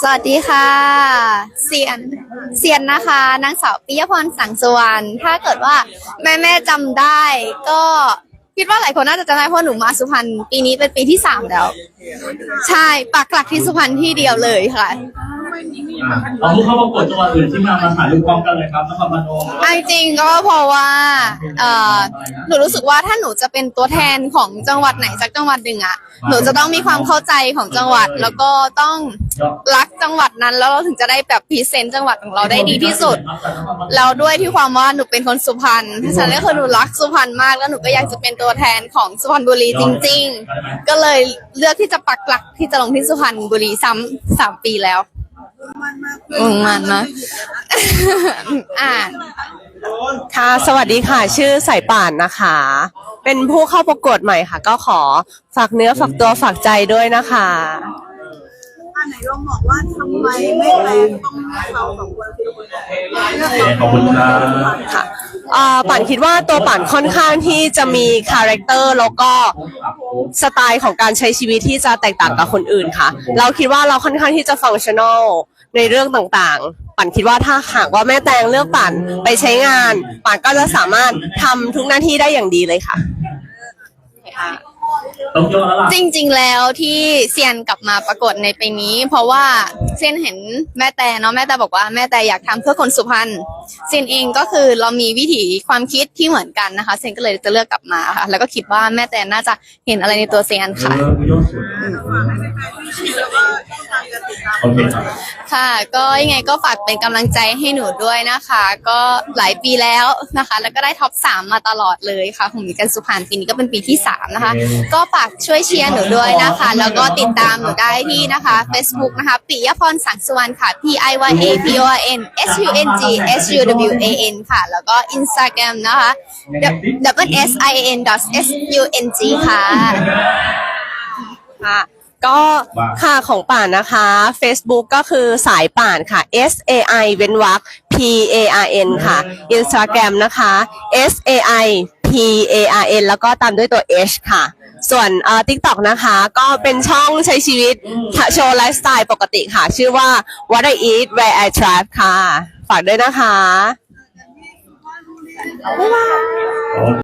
สวัสดีค่ะเสียนเสียนนะคะ นางสาวปิยพรสังสวรรณถ้าเกิดว่าแม่แม่จำได้ ก็คิดว่าหลายคนน่าจะจำได้เพราะหนูมาสุพรรณปีนี้เป็นปีที่สามแล้ว ใช่ปักหลักที่สุพรรณที่เดียวเลยค่ะ เอาผู้เข้าประกวดจังหวัดอื่นที่มามาถ่ายรูปพร้อมกันเลยครับนครพนมเอาจริงๆก็เพราะว่าเอ่อหนูรู้สึกว่าถ้าหนูจะเป็นตัวแทนของจังหวัดไหนสักจังหวัดหนึ่งอะ หนูจะต้องมีความเข้าใจของจังหวัดแล้วก็ต้องรักจังหวัดนั้นแล้วเราถึงจะได้แบบพรีเซนต์จังหวัดของเราได้ดีที่สุดแล้วด้วยที่ความว่าหนูเป็นคนสุพรรณเพราะฉะนั้นก็คือหนูรักสุพรรณมากแล้วหนูก็อยากจะเป็นตัวแทนของสุพรรณบุรีจริง ๆ ก็เลยเลือกที่จะปักหลักที่จะลงที่สุพรรณบุรีซ้ำสามปีแล้ว อืมมันมากอ่าค่ะ สวัสดีค่ะ ชื่อสายป่านนะคะ เป็นผู้เข้าประกวดใหม่ค่ะ ก็ขอฝากเนื้อฝากตัวฝากใจด้วยนะคะอันไหนลองบอกว่าทำไมไม่แปลงต้องเราสองคนเลือกเราขอบคุณครับค่ะอ่าป่านคิดว่าตัวป่านค่อนข้างที่จะมีคาแรคเตอร์แล้วก็สไตล์ของการใช้ชีวิตที่จะแตกต่างกับคนอื่นค่ะ เราคิดว่าเราค่อนข้างที่จะฟังชั่นอล ในเรื่องต่างๆป่านคิดว่าถ้าหากว่าแม่แตงเลือกป่านไปใช้งานป่านก็จะสามารถทำทุกหน้าที่ได้อย่างดีเลยค่ะ ต้องโยนแล้วล่ะจริงๆ แล้วที่เซียนกลับมาปรากฏในปีนี้ เพราะว่าเซียนเห็นแม่แต่เนาะแม่แต่บอกว่าแม่แต่อยากทำเพื่อคนสุพรรณเซียนเองก็คือเรามีวิถีความคิดที่เหมือนกันนะคะเซียนก็เลยจะเลือกกลับมาค่ะ แล้วก็คิดว่าแม่แต่น่าจะเห็นอะไรในตัวเซียนค่ะ เออโยนสวย โอเคครับค่ะ ก็ยังไงก็ฝากเป็นกำลังใจให้หนูด้วยนะคะ ก็หลายปีแล้วนะคะ แล้วก็ได้ท็อปสามมาตลอดเลยค่ะของมิกันสุพรรณปีนี้ก็เป็นปีที่สามนะคะ ก็ฝากช่วยเชียร์หนูด้วยนะคะ แล้วก็ติดตามหนูได้ที่นะคะ Facebook นะคะปิยพรสังสุวรรณค่ะ P I Y A P O R N S U N G S U W A N ค่ะ แล้วก็ Instagram นะคะ W S I N dot S U N G ค่ะค่ะ ก็ค่ะของป่านนะคะ Facebook ก็คือสายป่านค่ะ S A I เว้นวรรค P A R N ค่ะ Instagram นะคะ S A I P A R N แล้วก็ตามด้วยตัว H ค่ะ ส่วนเอ่อ TikTok นะคะ ก็เป็นช่องใช้ชีวิตโชว์ไลฟ์สไตล์ปกติค่ะ ชื่อว่า What I Eat Where I Thrive ค่ะ ฝากด้วยนะคะโอเค